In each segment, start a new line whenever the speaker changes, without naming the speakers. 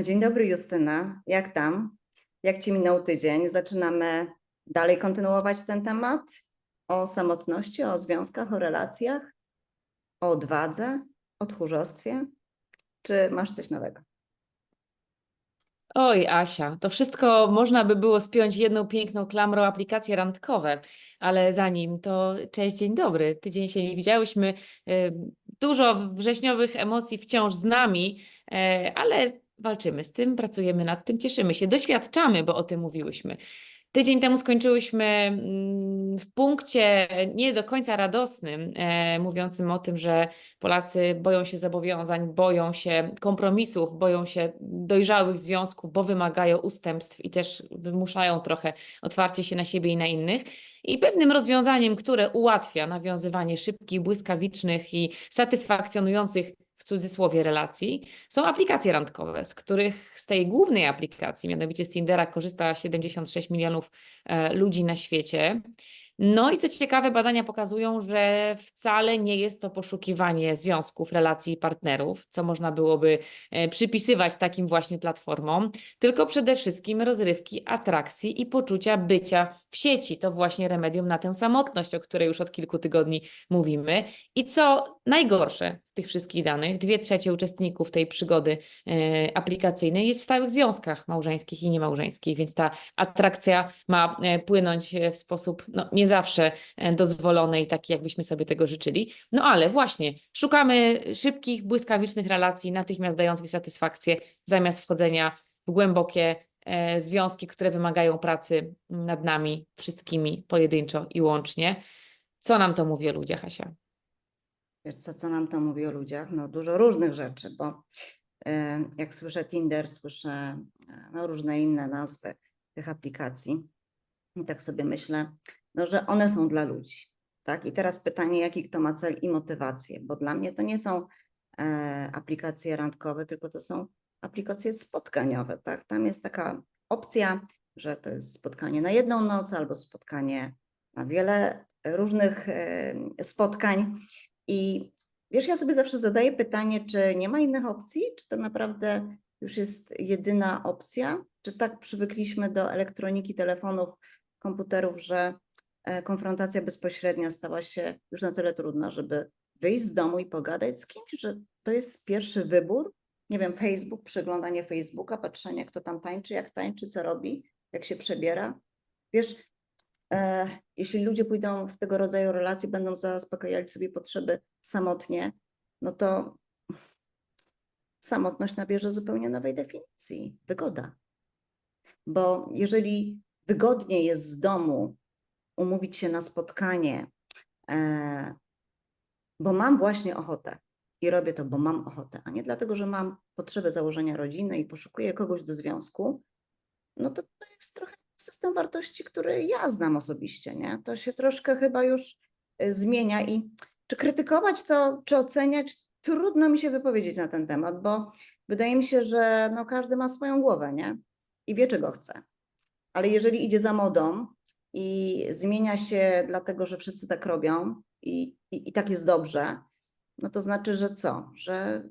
No dzień dobry Justyna, jak tam? Jak ci minął tydzień? Zaczynamy dalej kontynuować ten temat o samotności, o związkach, o relacjach, o odwadze, o tchórzostwie. Czy masz coś nowego?
Oj, Asia, to wszystko można by było spiąć jedną piękną klamrą aplikacje randkowe, ale zanim to cześć, dzień dobry. Tydzień się nie widziałyśmy. y, Dużo wrześniowych emocji wciąż z nami, e, ale walczymy z tym, pracujemy nad tym, cieszymy się, doświadczamy, bo o tym mówiłyśmy. Tydzień temu skończyłyśmy mm, w punkcie nie do końca radosnym, e, mówiącym o tym, że Polacy boją się zobowiązań, boją się kompromisów, boją się dojrzałych związków, bo wymagają ustępstw i też wymuszają trochę otwarcie się na siebie i na innych. I pewnym rozwiązaniem, które ułatwia nawiązywanie szybkich, błyskawicznych i satysfakcjonujących w cudzysłowie relacji, są aplikacje randkowe, z których z tej głównej aplikacji, mianowicie z Tindera, korzysta 76 milionów e, ludzi na świecie. No i co ciekawe, badania pokazują, że wcale nie jest to poszukiwanie związków, relacji i partnerów, co można byłoby e, przypisywać takim właśnie platformom, tylko przede wszystkim rozrywki, atrakcji i poczucia bycia w sieci. To właśnie remedium na tę samotność, o której już od kilku tygodni mówimy. I co najgorsze tych wszystkich danych, dwie trzecie uczestników tej przygody e, aplikacyjnej jest w stałych związkach małżeńskich i niemałżeńskich, więc ta atrakcja ma e, płynąć e, w sposób no, nie zawsze dozwolony i taki, jakbyśmy sobie tego życzyli. No ale właśnie, szukamy szybkich, błyskawicznych relacji, natychmiast dających satysfakcję, zamiast wchodzenia w głębokie związki, które wymagają pracy nad nami wszystkimi pojedynczo i łącznie. Co nam to mówi o ludziach, Asia?
Wiesz co, co nam to mówi o ludziach? No dużo różnych rzeczy, bo e, jak słyszę Tinder, słyszę e, no, różne inne nazwy tych aplikacji i tak sobie myślę, no, że one są dla ludzi. Tak? I teraz pytanie, jaki kto ma cel i motywację, bo dla mnie to nie są e, aplikacje randkowe, tylko to są aplikacje spotkaniowe. Tak? Tam jest taka opcja, że to jest spotkanie na jedną noc albo spotkanie na wiele różnych e, spotkań. I wiesz, ja sobie zawsze zadaję pytanie, czy nie ma innych opcji, czy to naprawdę już jest jedyna opcja, czy tak przywykliśmy do elektroniki, telefonów, komputerów, że e, konfrontacja bezpośrednia stała się już na tyle trudna, żeby wyjść z domu i pogadać z kimś, że to jest pierwszy wybór. Nie wiem, Facebook, przeglądanie Facebooka, patrzenie, kto tam tańczy, jak tańczy, co robi, jak się przebiera. Wiesz, jeśli ludzie pójdą w tego rodzaju relacje, będą zaspokajali sobie potrzeby samotnie, no to samotność nabierze zupełnie nowej definicji. Wygoda. Bo jeżeli wygodnie jest z domu umówić się na spotkanie, e, bo mam właśnie ochotę i robię to, bo mam ochotę, a nie dlatego, że mam potrzebę założenia rodziny i poszukuję kogoś do związku, no to to jest trochę system wartości, który ja znam osobiście, nie? To się troszkę chyba już y, zmienia i czy krytykować to, czy oceniać, trudno mi się wypowiedzieć na ten temat, bo wydaje mi się, że no każdy ma swoją głowę, nie? I wie, czego chce. Ale jeżeli idzie za modą i zmienia się dlatego, że wszyscy tak robią i, i, i tak jest dobrze, no to znaczy, że co? Że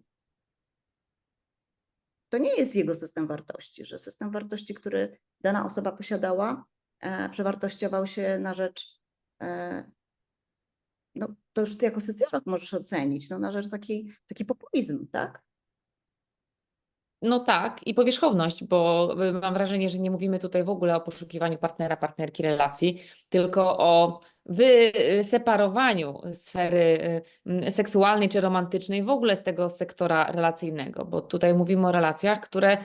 to nie jest jego system wartości, że system wartości, który dana osoba posiadała, e, przewartościował się na rzecz, e, no to już ty jako socjolog możesz ocenić, no na rzecz taki, taki populizm, tak?
No tak, i powierzchowność, bo y, mam wrażenie, że nie mówimy tutaj w ogóle o poszukiwaniu partnera, partnerki relacji, tylko o wyseparowaniu sfery y, seksualnej czy romantycznej w ogóle z tego sektora relacyjnego, bo tutaj mówimy o relacjach, które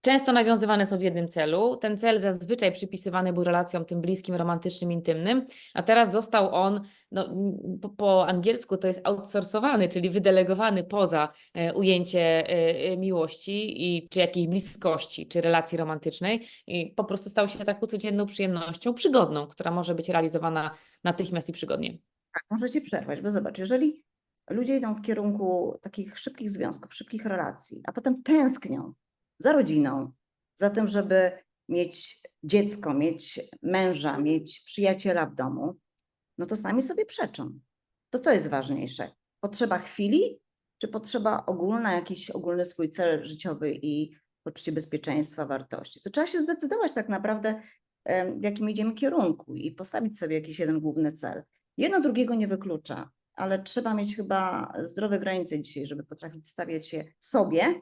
często nawiązywane są w jednym celu. Ten cel zazwyczaj przypisywany był relacjom tym bliskim, romantycznym, intymnym, a teraz został on, no, po, po angielsku to jest outsourcowany, czyli wydelegowany poza e, ujęcie e, e, miłości i, czy jakiejś bliskości, czy relacji romantycznej i po prostu stał się taką codzienną przyjemnością, przygodną, która może być realizowana natychmiast i przygodnie.
Tak, muszę ci przerwać, bo zobacz, jeżeli ludzie idą w kierunku takich szybkich związków, szybkich relacji, a potem tęsknią za rodziną, za tym, żeby mieć dziecko, mieć męża, mieć przyjaciela w domu, no to sami sobie przeczą. To co jest ważniejsze? Potrzeba chwili, czy potrzeba ogólna, jakiś ogólny swój cel życiowy i poczucie bezpieczeństwa, wartości. To trzeba się zdecydować tak naprawdę, w jakim idziemy kierunku i postawić sobie jakiś jeden główny cel. Jedno drugiego nie wyklucza, ale trzeba mieć chyba zdrowe granice dzisiaj, żeby potrafić stawiać je sobie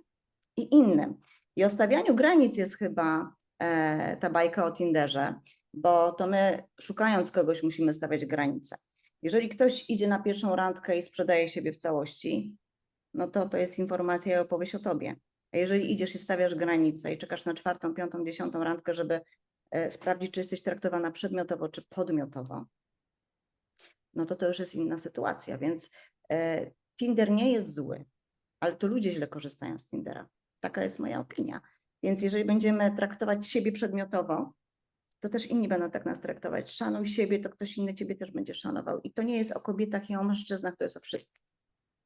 i innym. I o stawianiu granic jest chyba e, ta bajka o Tinderze, bo to my szukając kogoś musimy stawiać granice. Jeżeli ktoś idzie na pierwszą randkę i sprzedaje siebie w całości, no to to jest informacja i opowieść o tobie. A jeżeli idziesz i stawiasz granice i czekasz na czwartą, piątą, dziesiątą randkę, żeby e, sprawdzić, czy jesteś traktowana przedmiotowo czy podmiotowo, no to to już jest inna sytuacja. Więc e, Tinder nie jest zły, ale to ludzie źle korzystają z Tindera. Taka jest moja opinia. Więc jeżeli będziemy traktować siebie przedmiotowo, to też inni będą tak nas traktować. Szanuj siebie, to ktoś inny ciebie też będzie szanował. I to nie jest o kobietach i o mężczyznach, to jest o wszystkich.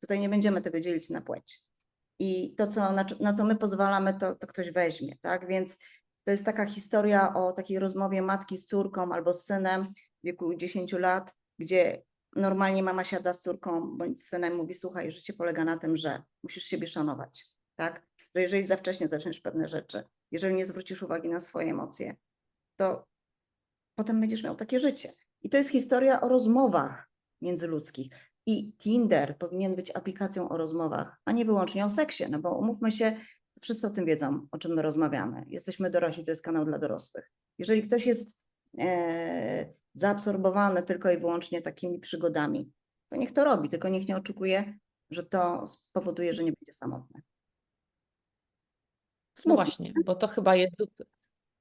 Tutaj nie będziemy tego dzielić na płeć. I to, co, na, na co my pozwalamy, to, to ktoś weźmie, tak? Więc to jest taka historia o takiej rozmowie matki z córką albo z synem w wieku 10 lat, gdzie normalnie mama siada z córką bądź z synem mówi, słuchaj, życie polega na tym, że musisz siebie szanować, tak? Że jeżeli za wcześnie zaczniesz pewne rzeczy, jeżeli nie zwrócisz uwagi na swoje emocje, to potem będziesz miał takie życie. I to jest historia o rozmowach międzyludzkich. I Tinder powinien być aplikacją o rozmowach, a nie wyłącznie o seksie, no bo umówmy się, wszyscy o tym wiedzą, o czym my rozmawiamy. Jesteśmy dorośli, to jest kanał dla dorosłych. Jeżeli ktoś jest e, zaabsorbowany tylko i wyłącznie takimi przygodami, to niech to robi, tylko niech nie oczekuje, że to spowoduje, że nie będzie samotny.
No właśnie, bo to chyba jest zup-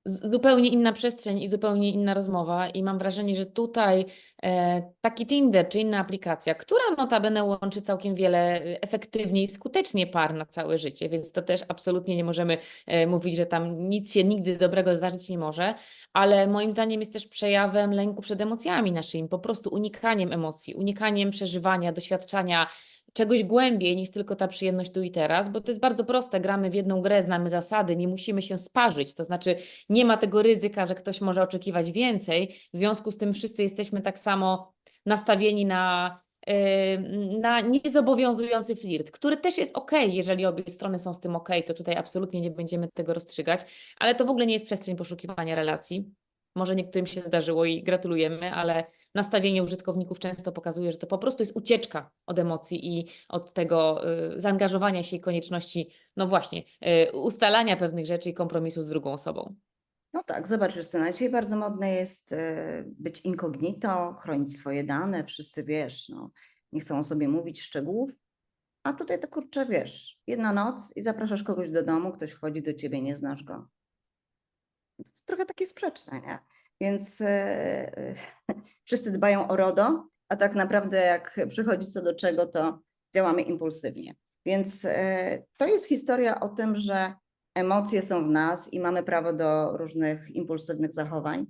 z- zupełnie inna przestrzeń i zupełnie inna rozmowa. I mam wrażenie, że tutaj e, taki Tinder czy inna aplikacja, która notabene łączy całkiem wiele e, efektywnie i skutecznie par na całe życie, więc to też absolutnie nie możemy e, mówić, że tam nic się nigdy dobrego zdarzyć nie może, ale moim zdaniem jest też przejawem lęku przed emocjami naszymi, po prostu unikaniem emocji, unikaniem przeżywania, doświadczania czegoś głębiej niż tylko ta przyjemność tu i teraz, bo to jest bardzo proste, gramy w jedną grę, znamy zasady, nie musimy się sparzyć, to znaczy nie ma tego ryzyka, że ktoś może oczekiwać więcej, w związku z tym wszyscy jesteśmy tak samo nastawieni na, yy, na niezobowiązujący flirt, który też jest ok, jeżeli obie strony są z tym ok, to tutaj absolutnie nie będziemy tego rozstrzygać, ale to w ogóle nie jest przestrzeń poszukiwania relacji. Może niektórym się zdarzyło i gratulujemy, ale nastawienie użytkowników często pokazuje, że to po prostu jest ucieczka od emocji i od tego y, zaangażowania się i konieczności, no właśnie, y, ustalania pewnych rzeczy i kompromisu z drugą osobą.
No tak, zobacz Justyna, dzisiaj bardzo modne jest e, być incognito, chronić swoje dane, wszyscy wiesz, no, nie chcą o sobie mówić szczegółów, a tutaj to kurczę, wiesz, jedna noc i zapraszasz kogoś do domu, ktoś wchodzi do ciebie, nie znasz go. Trochę takie sprzeczne, nie? Więc e, wszyscy dbają o RODO, a tak naprawdę jak przychodzi co do czego, to działamy impulsywnie. Więc e, to jest historia o tym, że emocje są w nas i mamy prawo do różnych impulsywnych zachowań,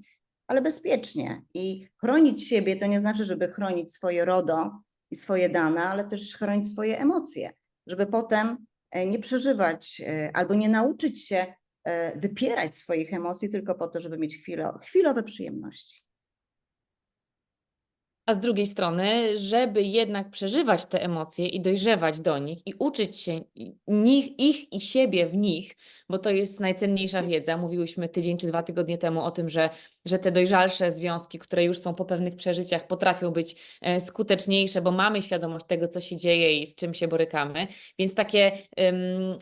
ale bezpiecznie. I chronić siebie to nie znaczy, żeby chronić swoje RODO i swoje dane, ale też chronić swoje emocje, żeby potem e, nie przeżywać albo nie nauczyć się wypierać swoich emocji tylko po to, żeby mieć chwilo, chwilowe przyjemności.
A z drugiej strony, żeby jednak przeżywać te emocje i dojrzewać do nich i uczyć się nich, ich i siebie w nich, bo to jest najcenniejsza wiedza. Mówiłyśmy tydzień czy dwa tygodnie temu o tym, że, że te dojrzalsze związki, które już są po pewnych przeżyciach, potrafią być e, skuteczniejsze, bo mamy świadomość tego, co się dzieje i z czym się borykamy. Więc takie,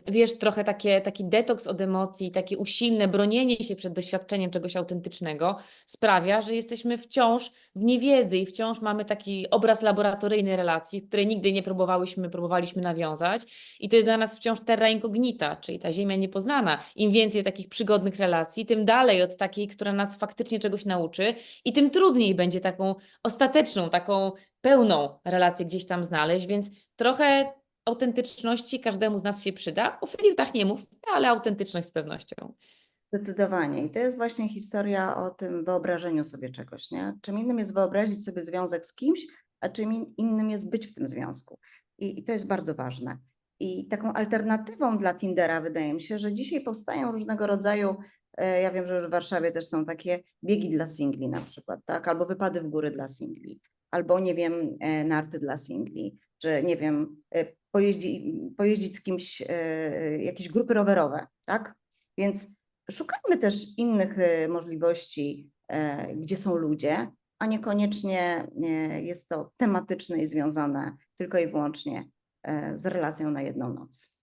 wiesz, trochę takie, taki detoks od emocji, takie usilne bronienie się przed doświadczeniem czegoś autentycznego sprawia, że jesteśmy wciąż w niewiedzy i wciąż mamy taki obraz laboratoryjnej relacji, której nigdy nie próbowałyśmy, próbowaliśmy nawiązać i to jest dla nas wciąż terra incognita, czyli ta ziemia niepoznana. Im więcej takich przygodnych relacji, tym dalej od takiej, która nas faktycznie czegoś nauczy i tym trudniej będzie taką ostateczną, taką pełną relację gdzieś tam znaleźć, więc trochę autentyczności każdemu z nas się przyda. O flirtach nie mów, ale autentyczność z pewnością.
Zdecydowanie. I to jest właśnie historia o tym wyobrażeniu sobie czegoś, nie? Czym innym jest wyobrazić sobie związek z kimś, a czym in- innym jest być w tym związku. I, I to jest bardzo ważne. I taką alternatywą dla Tindera wydaje mi się, że dzisiaj powstają różnego rodzaju, e, ja wiem, że już w Warszawie też są takie biegi dla singli na przykład, tak? Albo wypady w góry dla singli, albo nie wiem, e, narty dla singli, czy nie wiem, e, pojeździ, pojeździć z kimś, jakieś grupy rowerowe, tak? Więc szukajmy też innych e, możliwości, e, gdzie są ludzie, a niekoniecznie e, jest to tematyczne i związane tylko i wyłącznie e, z relacją na jedną noc.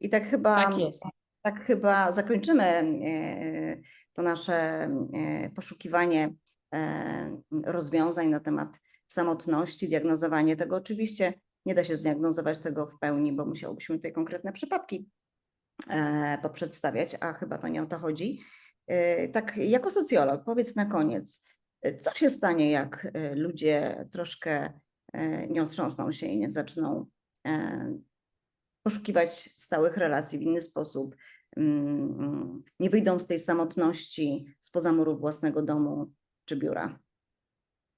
I tak chyba
Tak
tak chyba zakończymy to nasze poszukiwanie rozwiązań na temat samotności, diagnozowanie tego. Oczywiście nie da się zdiagnozować tego w pełni, bo musiałobyśmy tutaj konkretne przypadki poprzedstawiać, a chyba to nie o to chodzi. E, Tak, jako socjolog, powiedz na koniec, e, co się stanie, jak e, ludzie troszkę e, nie otrząsną się i nie zaczną e, poszukiwać stałych relacji w inny sposób, mm, nie wyjdą z tej samotności spoza murów własnego domu czy biura.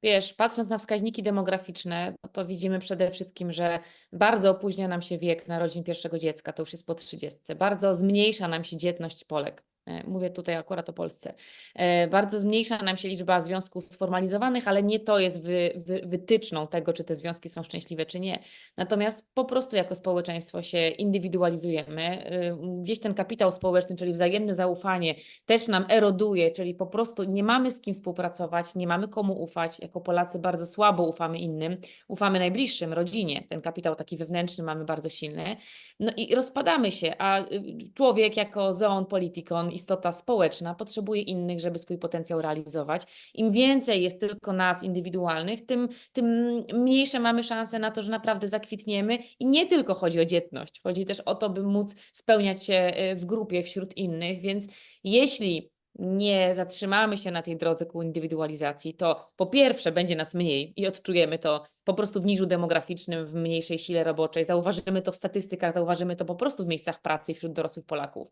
Wiesz, patrząc na wskaźniki demograficzne, no to widzimy przede wszystkim, że bardzo opóźnia nam się wiek narodzin pierwszego dziecka, to już jest po 30. Bardzo zmniejsza nam się dzietność Polek. E, Mówię tutaj akurat o Polsce. E, Bardzo zmniejsza nam się liczba związków sformalizowanych, ale nie to jest wy, wy, wytyczną tego, czy te związki są szczęśliwe, czy nie. Natomiast po prostu jako społeczeństwo się indywidualizujemy. Y, Gdzieś ten kapitał społeczny, czyli wzajemne zaufanie, też nam eroduje, czyli po prostu nie mamy z kim współpracować, nie mamy komu ufać. Jako Polacy bardzo słabo ufamy innym, ufamy najbliższym, rodzinie. Ten kapitał taki wewnętrzny mamy bardzo silny. No i rozpadamy się, a y, człowiek jako zoon politikon, istota społeczna, potrzebuje innych, żeby swój potencjał realizować. Im więcej jest tylko nas indywidualnych, tym, tym mniejsze mamy szanse na to, że naprawdę zakwitniemy. I nie tylko chodzi o dzietność, chodzi też o to, by móc spełniać się y, w grupie wśród innych. Więc jeśli nie zatrzymamy się na tej drodze ku indywidualizacji, to po pierwsze będzie nas mniej i odczujemy to po prostu w niżu demograficznym, w mniejszej sile roboczej. Zauważymy to w statystykach, zauważymy to po prostu w miejscach pracy wśród dorosłych Polaków.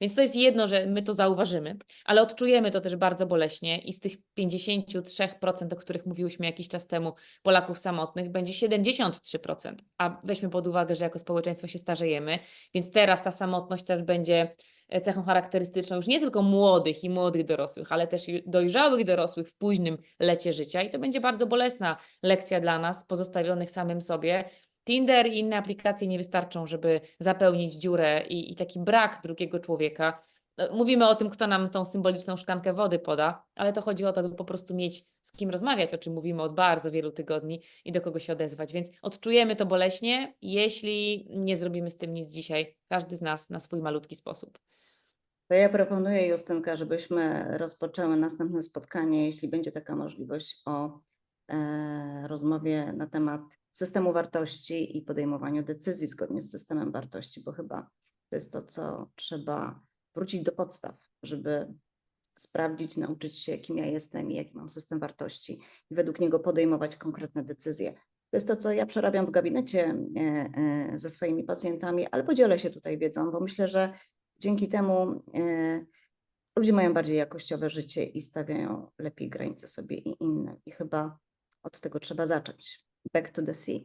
Więc to jest jedno, że my to zauważymy, ale odczujemy to też bardzo boleśnie i z tych 53%, o których mówiłyśmy jakiś czas temu, Polaków samotnych, będzie 73%. A weźmy pod uwagę, że jako społeczeństwo się starzejemy, więc teraz ta samotność też będzie cechą charakterystyczną już nie tylko młodych i młodych dorosłych, ale też dojrzałych dorosłych w późnym lecie życia i to będzie bardzo bolesna lekcja dla nas, pozostawionych samym sobie. Tinder i inne aplikacje nie wystarczą, żeby zapełnić dziurę i, i taki brak drugiego człowieka. No, Mówimy o tym, kto nam tą symboliczną szklankę wody poda, ale to chodzi o to, by po prostu mieć z kim rozmawiać, o czym mówimy od bardzo wielu tygodni i do kogo się odezwać. Więc odczujemy to boleśnie, jeśli nie zrobimy z tym nic dzisiaj, każdy z nas na swój malutki sposób.
To ja proponuję, Justynka, żebyśmy rozpoczęły następne spotkanie, jeśli będzie taka możliwość, o e, rozmowie na temat systemu wartości i podejmowaniu decyzji zgodnie z systemem wartości, bo chyba to jest to, co trzeba wrócić do podstaw, żeby sprawdzić, nauczyć się, kim ja jestem i jaki mam system wartości i według niego podejmować konkretne decyzje. To jest to, co ja przerabiam w gabinecie e, e, ze swoimi pacjentami, ale podzielę się tutaj wiedzą, bo myślę, że dzięki temu e, ludzie mają bardziej jakościowe życie i stawiają lepiej granice sobie i innym. I chyba od tego trzeba zacząć. Back to the sea.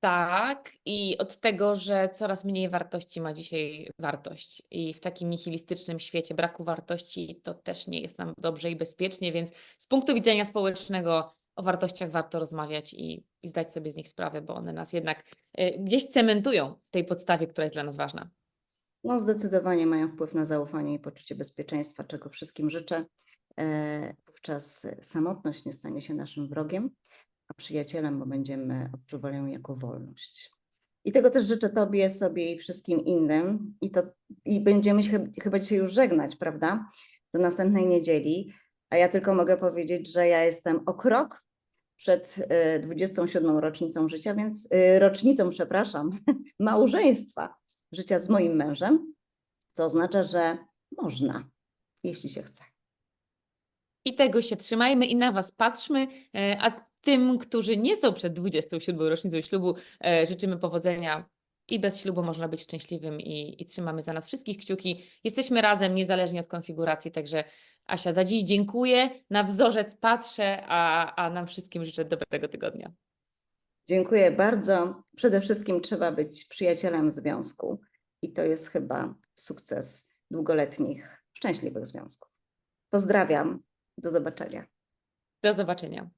Tak, i od tego, że coraz mniej wartości ma dzisiaj wartość. I w takim nihilistycznym świecie braku wartości to też nie jest nam dobrze i bezpiecznie, więc z punktu widzenia społecznego o wartościach warto rozmawiać i, i zdać sobie z nich sprawę, bo one nas jednak y, gdzieś cementują w tej podstawie, która jest dla nas ważna.
No, zdecydowanie mają wpływ na zaufanie i poczucie bezpieczeństwa, czego wszystkim życzę. E, Wówczas samotność nie stanie się naszym wrogiem, a przyjacielem, bo będziemy odczuwali ją jako wolność. I tego też życzę Tobie, sobie i wszystkim innym. I, to, i będziemy się chyb- chyba dzisiaj już żegnać, prawda? Do następnej niedzieli. A ja tylko mogę powiedzieć, że ja jestem o krok przed e, 27. rocznicą życia, więc e, rocznicą, przepraszam, małżeństwa życia z moim mężem, co oznacza, że można, jeśli się chce.
I tego się trzymajmy i na Was patrzmy, e, a tym, którzy nie są przed 27. rocznicą ślubu, e, życzymy powodzenia. I bez ślubu można być szczęśliwym i, i trzymamy za nas wszystkich kciuki. Jesteśmy razem, niezależnie od konfiguracji, także Asia, na dziś dziękuję, na wzorzec patrzę, a, a nam wszystkim życzę dobrego tygodnia.
Dziękuję bardzo. Przede wszystkim trzeba być przyjacielem związku i to jest chyba sukces długoletnich, szczęśliwych związków. Pozdrawiam. Do zobaczenia.
Do zobaczenia.